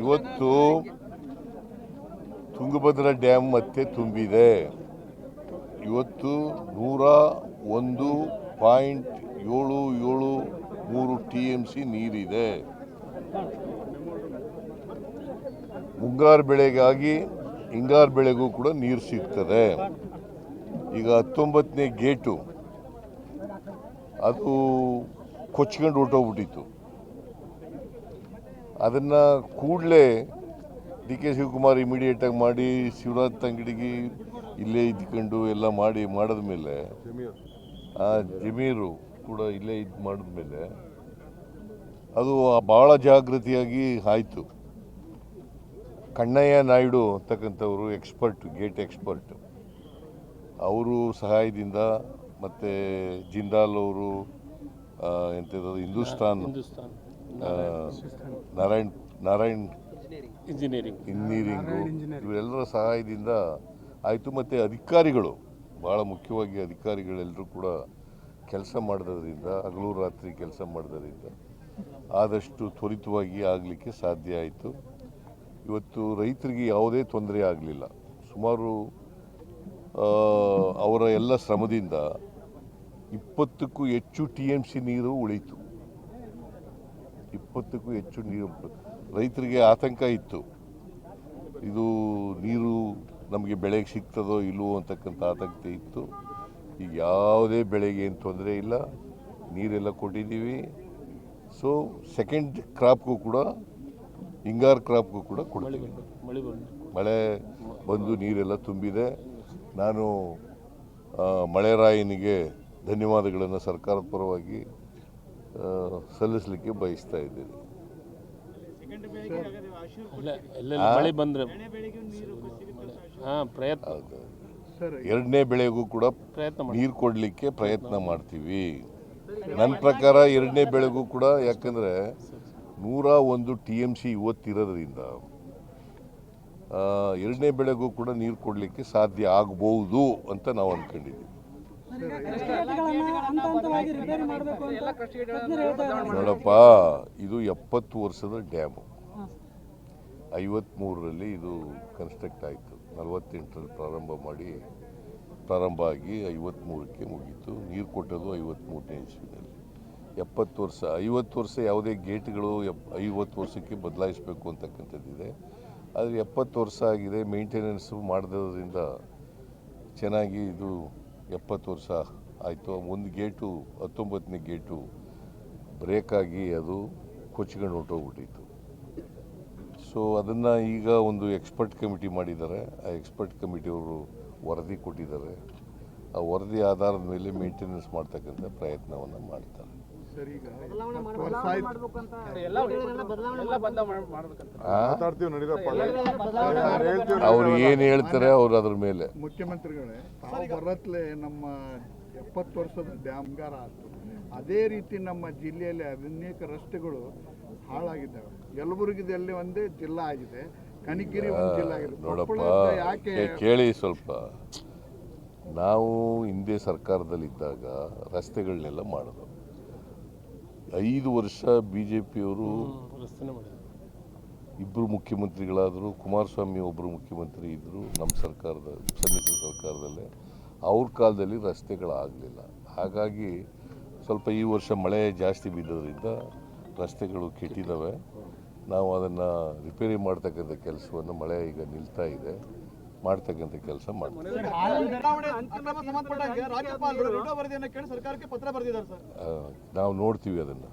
ಇವತ್ತು ತುಂಗಭದ್ರಾ ಡ್ಯಾಮ್ ಮತ್ತೆ ತುಂಬಿದೆ. ಇವತ್ತು ನೂರ ಒಂದು ಪಾಯಿಂಟ್ ಏಳು ಏಳು ಮೂರು ಟಿ ಎಂ ಸಿ ನೀರಿದೆ. ಮುಂಗಾರು ಬೆಳೆಗಾಗಿ ಹಿಂಗಾರು ಬೆಳೆಗೂ ಕೂಡ ನೀರು ಸಿಗ್ತದೆ. ಈಗ ಹತ್ತೊಂಬತ್ತನೇ ಗೇಟು, ಅದು ಕೊಚ್ಕೊಂಡು ಹೊರ್ಟೋಗ್ಬಿಟ್ಟಿತ್ತು. ಅದನ್ನು ಕೂಡಲೇ ಡಿ ಕೆ ಶಿವಕುಮಾರ್ ಇಮಿಡಿಯೇಟಾಗಿ ಮಾಡಿ ಶಿವರಾಜ್ ತಂಗಡಿಗೆ ಇಲ್ಲೇ ಇದ್ಕೊಂಡು ಎಲ್ಲ ಮಾಡಿ ಮಾಡಿದ್ಮೇಲೆ ಆ ಜಮೀರು ಕೂಡ ಇಲ್ಲೇ ಇದು ಮಾಡಿದ್ಮೇಲೆ ಅದು ಭಾಳ ಜಾಗೃತಿಯಾಗಿ ಆಯಿತು. ಕಣ್ಣಯ್ಯ ನಾಯ್ಡು ಅಂತಕ್ಕಂಥವರು ಎಕ್ಸ್ಪರ್ಟ್ ಗೇಟ್ ಎಕ್ಸ್ಪರ್ಟ್ ಅವರು ಸಹಾಯದಿಂದ ಮತ್ತು ಜಿಂದಾಲ್ ಅವರು ಎಂಥದ್ದು ಹಿಂದೂಸ್ತಾನ್. ನಾರಾಯಣ್ ನಾರಾಯಣ್ ಇಂಜಿನಿಯರಿಂಗ್. ಇಂಜಿನಿಯರಿಂಗು ಇವರೆಲ್ಲರ ಸಹಾಯದಿಂದ ಆಯಿತು. ಮತ್ತು ಅಧಿಕಾರಿಗಳು ಭಾಳ ಮುಖ್ಯವಾಗಿ ಅಧಿಕಾರಿಗಳೆಲ್ಲರೂ ಕೂಡ ಕೆಲಸ ಮಾಡಿದ್ರಿಂದ ಹಗಲು ರಾತ್ರಿ ಕೆಲಸ ಮಾಡಿದ್ರಿಂದ ಆದಷ್ಟು ತ್ವರಿತವಾಗಿ ಆಗಲಿಕ್ಕೆ ಸಾಧ್ಯ ಆಯಿತು. ಇವತ್ತು ರೈತರಿಗೆ ಯಾವುದೇ ತೊಂದರೆ ಆಗಲಿಲ್ಲ. ಸುಮಾರು ಅವರ ಎಲ್ಲ ಶ್ರಮದಿಂದ ಇಪ್ಪತ್ತಕ್ಕೂ ಹೆಚ್ಚು ಟಿ ಎಂ ಸಿ ನೀರು ಉಳೀತು ಇಪ್ಪತ್ತಕ್ಕೂ ಹೆಚ್ಚು ನೀರು ರೈತರಿಗೆ ಆತಂಕ ಇತ್ತು. ಇದು ನೀರು ನಮಗೆ ಬೆಳೆಗೆ ಸಿಗ್ತದೋ ಇಲ್ಲವೋ ಅಂತಕ್ಕಂಥ ಆತಂಕ ಇತ್ತು. ಈಗ ಯಾವುದೇ ಬೆಳೆಗೆ ಏನು ತೊಂದರೆ ಇಲ್ಲ. ನೀರೆಲ್ಲ ಕೊಟ್ಟಿದ್ದೀವಿ. ಸೊ ಸೆಕೆಂಡ್ ಕ್ರಾಪ್ಗೂ ಕೂಡ ಹಿಂಗಾರು ಕ್ರಾಪ್ಗೂ ಕೂಡ ಕೊಡ್ತೀವಿ. ಮಳೆ ಬಂದು ನೀರೆಲ್ಲ ತುಂಬಿದೆ. ನಾನು ಮಳೆರಾಯನಿಗೆ ಧನ್ಯವಾದಗಳನ್ನು ಸರ್ಕಾರದ ಪರವಾಗಿ ಸಲ್ಲಿಸಲಿಕ್ಕೆ ಬಯಸ್ತಾ ಇದ್ದೀನಿ. ಅಲ್ಲ ಎಲ್ಲೆಲ್ಲ ಮಳೆ ಬಂದ್ರೆ ಹಾ ಪ್ರಯತ್ನ. ಎರಡನೇ ಬೆಳೆಗೂ ಕೂಡ ನೀರು ಕೊಡಲಿಕ್ಕೆ ಪ್ರಯತ್ನ ಮಾಡ್ತೀವಿ. ನನ್ನ ಪ್ರಕಾರ ಎರಡನೇ ಬೆಳೆಗೂ ಕೂಡ ಯಾಕಂದರೆ ನೂರ ಒಂದು ಟಿ ಎಂ ಸಿ ಇವತ್ತಿರೋದ್ರಿಂದ ಆ, ಎರಡನೇ ಬೆಳೆಗೂ ಕೂಡ ನೀರು ಕೊಡಲಿಕ್ಕೆ ಸಾಧ್ಯ ಆಗ್ಬೋದು ಅಂತ ನಾವು ಅಂದ್ಕೊಂಡಿದ್ದೀವಿ ನೋಡಪ್ಪ, ಇದು ಎಪ್ಪತ್ತು ವರ್ಷದ ಡ್ಯಾಮು. ಐವತ್ತ್ಮೂರರಲ್ಲಿ ಇದು ಕನ್ಸ್ಟ್ರಕ್ಟ್ ಆಯಿತು. ನಲವತ್ತೆಂಟರಲ್ಲಿ ಪ್ರಾರಂಭ ಮಾಡಿ, ಪ್ರಾರಂಭ ಆಗಿ ಐವತ್ಮೂರಕ್ಕೆ ಮುಗೀತು. ನೀರು ಕೊಟ್ಟದು ಐವತ್ತ್ಮೂರನೇ ಇಸ್ವಿನಲ್ಲಿ. ಎಪ್ಪತ್ತು ವರ್ಷ, ಐವತ್ತು ವರ್ಷ ಯಾವುದೇ ಗೇಟ್ಗಳು ಎಪ್, ಐವತ್ತು ವರ್ಷಕ್ಕೆ ಬದಲಾಯಿಸಬೇಕು ಅಂತಕ್ಕಂಥದ್ದಿದೆ ಆದರೆ ಎಪ್ಪತ್ತು ವರ್ಷ ಆಗಿದೆ ಮೇಂಟೆನೆನ್ಸು ಮಾಡಿದ್ರಿಂದ ಚೆನ್ನಾಗಿ ಇದು ಎಪ್ಪತ್ತು ವರ್ಷ ಆಯಿತು. ಒಂದು ಗೇಟು, ಹತ್ತೊಂಬತ್ತನೇ ಗೇಟು ಬ್ರೇಕಾಗಿ ಅದು ಕೊಚ್ಕೊಂಡು ಹೊರ್ಟೋಗ್ಬಿಟ್ಟಿತ್ತು. ಸೊ ಅದನ್ನು ಈಗ ಒಂದು ಎಕ್ಸ್ಪರ್ಟ್ ಕಮಿಟಿ ಮಾಡಿದ್ದಾರೆ. ಆ ಎಕ್ಸ್ಪರ್ಟ್ ಕಮಿಟಿಯವರು ವರದಿ ಕೊಟ್ಟಿದ್ದಾರೆ. ಆ ವರದಿ ಆಧಾರದ ಮೇಲೆ ಮೇಂಟೆನೆನ್ಸ್ ಮಾಡ್ತಕ್ಕಂಥ ಪ್ರಯತ್ನವನ್ನು ಮಾಡ್ತಾರೆ. ಸರ್ ಈಗ. ವರ್ಷ ಆಯ್ತು? ಮಾತಾಡ್ತೀವಿ ನಡೀರಪ್ಪ. ಹೇಳ್ತೀವಿ ಅವ್ರು. ಏನು ಹೇಳ್ತಾರೆ ಅವ್ರು ಅದ್ರ ಮೇಲೆ. ಮುಖ್ಯಮಂತ್ರಿಗಳೇ ತಾವು ಬರತ್ಲೆ ನಮ್ಮ ಎಪ್ಪತ್ತು ವರ್ಷದ ಡ್ಯಾಮ್ಗಾರ ಆಯ್ತು ಅದೇ ರೀತಿ ನಮ್ಮ ಜಿಲ್ಲೆಯಲ್ಲಿ ಅನೇಕ ರಸ್ತೆಗಳು ಹಾಳಾಗಿದ್ದಾವೆ. ಯಲಬುರ್ಗಿದಲ್ಲಿ ಒಂದೇ ಜಿಲ್ಲಾ ಆಗಿದೆ. ಕನಿಗಿರಿ ಒಂದು ಜಿಲ್ಲಾ ಆಗಿದೆ. ನೋಡಪ್ಪ ಕೊಪ್ಪಳದ ಯಾಕೆ ಕೇಳಿ ಸ್ವಲ್ಪ. ನಾವು ಹಿಂದೆ ಸರ್ಕಾರದಲ್ಲಿದ್ದಾಗ ರಸ್ತೆಗಳನ್ನೆಲ್ಲ ಮಾಡೋದು. ಐದು ವರ್ಷ ಬಿ ಜೆ ಪಿಯವರು ಇಬ್ಬರು ಮುಖ್ಯಮಂತ್ರಿಗಳಾದರು, ಕುಮಾರಸ್ವಾಮಿ ಒಬ್ಬರು ಮುಖ್ಯಮಂತ್ರಿ ಇದ್ದರು ನಮ್ಮ ಸರ್ಕಾರದ, ಸಮ್ಮಿಶ್ರ ಸರ್ಕಾರದಲ್ಲೇ. ಅವ್ರ ಕಾಲದಲ್ಲಿ ರಸ್ತೆಗಳಾಗಲಿಲ್ಲ. ಹಾಗಾಗಿ ಸ್ವಲ್ಪ ಈ ವರ್ಷ ಮಳೆ ಜಾಸ್ತಿ ಬಿದ್ದೋದ್ರಿಂದ ರಸ್ತೆಗಳು ಕೆಟ್ಟಿದ್ದಾವೆ ನಾವು ಅದನ್ನು ರಿಪೇರಿ ಮಾಡ್ತಕ್ಕಂಥ ಕೆಲಸವನ್ನು ಮಳೆ ಈಗ ನಿಲ್ತಾ ಇದೆ. ಮಾಡ್ತಕ್ಕಂಥ ಕೆಲಸ ಆ, ನಾವು ನೋಡ್ತೀವಿ ಅದನ್ನು.